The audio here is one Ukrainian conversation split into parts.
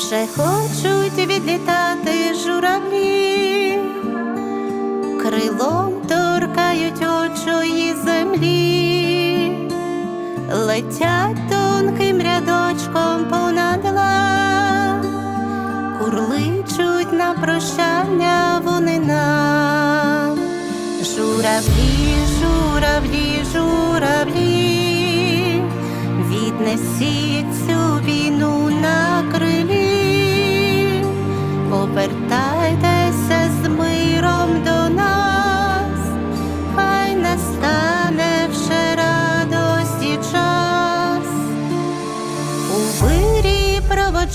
вже хочуть відлітати журавлі, крилом торкають очої землі, летять тонким рядочком понад лав, курличуть на прощання вони нам. Журавлі, журавлі, журавлі, віднесіть.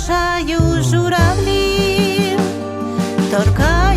Залишаю журавлів, торкаю.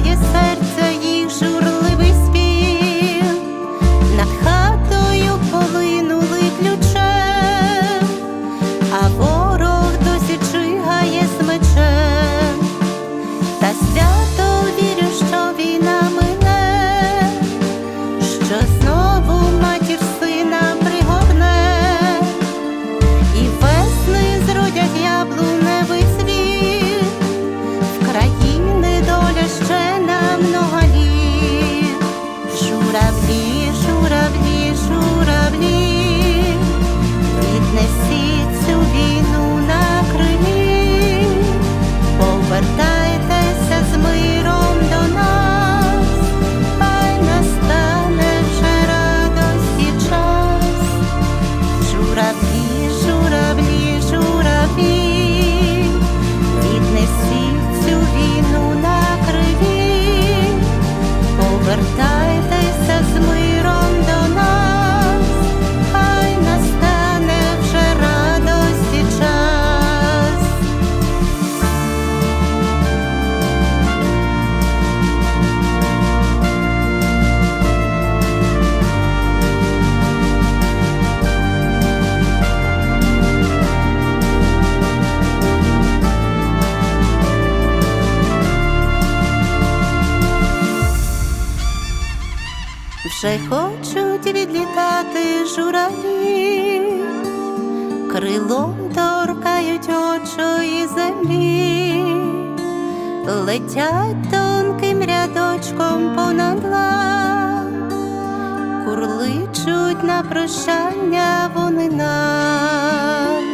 вже хочуть відлітати журавлі, крилом торкають очої землі, летять тонким рядочком понад лав, курличуть на прощання вони нам.